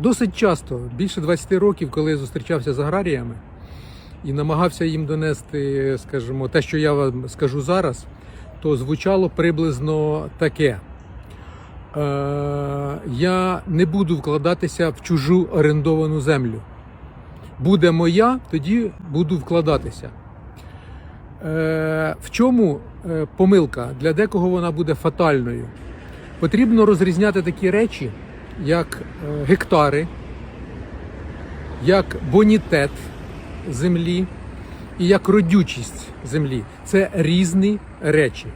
Досить часто, більше 20 років, коли я зустрічався з аграріями і намагався їм донести, скажімо, те, що я вам скажу зараз, то звучало приблизно таке. Е, я не буду вкладатися в чужу орендовану землю. Буде моя, тоді буду вкладатися. Е, в чому е, помилка? Для декого вона буде фатальною. Потрібно розрізняти такі речі, як е, гектари, як бонітет землі і як родючість землі. Це різні речі.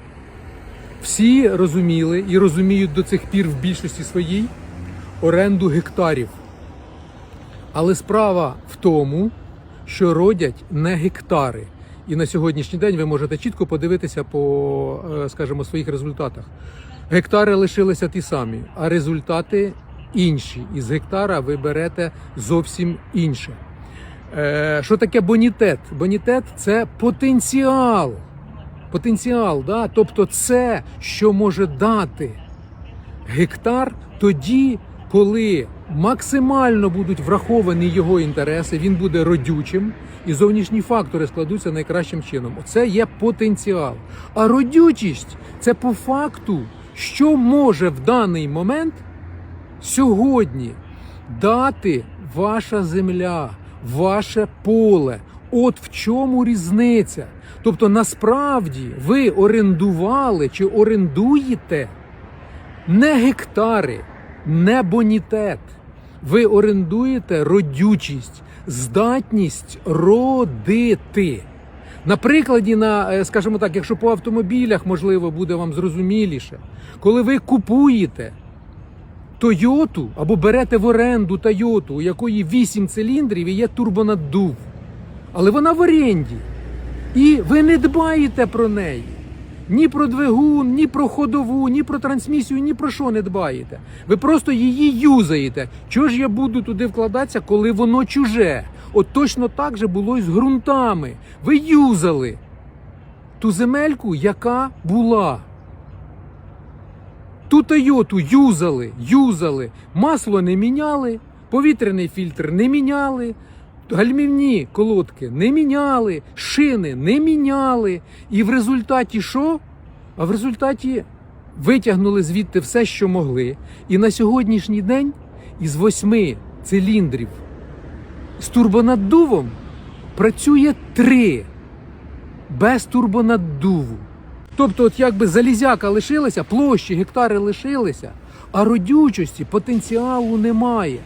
Всі розуміли і розуміють до цих пір в більшості своїй оренду гектарів. Але справа в тому, що родять не гектари. І на сьогоднішній день ви можете чітко подивитися по, е, скажімо, своїх результатах. Гектари лишилися ті самі, а результати інші. Із гектара ви берете зовсім інше. Е, Що таке бонітет? Бонітет це потенціал. Потенціал, да? тобто це, що може дати гектар тоді, коли максимально будуть враховані його інтереси, він буде родючим, і зовнішні фактори складуться найкращим чином. Оце є потенціал. А родючість це по факту, що може в даний момент сьогодні дати ваша земля, ваше поле. От в чому різниця. Тобто, насправді ви орендували чи орендуєте не гектари, не бонітет. Ви орендуєте родючість, здатність родити. На прикладі, на, е, скажімо так, якщо по автомобілях, можливо, буде вам зрозуміліше, коли ви купуєте Тойоту або берете в оренду Тойоту, у якої 8 циліндрів і є турбонаддув, але вона в оренді. І ви не дбаєте про неї. Ні про двигун, ні про ходову, ні про трансмісію, ні про що не дбаєте. Ви просто її юзаєте. Чого ж я буду туди вкладатися, коли воно чуже? От точно так же було і з ґрунтами. Ви юзали ту земельку, яка була. Ту Тойоту юзали, юзали, масло не міняли, повітряний фільтр не міняли, гальмівні колодки не міняли, шини не міняли. І в результаті що? А в результаті витягнули звідти все, що могли. І на сьогоднішній день із восьми циліндрів з турбонаддувом працює три без турбонаддуву. Тобто, от якби залізяка лишилася, площі, гектари лишилися, а родючості, потенціалу немає.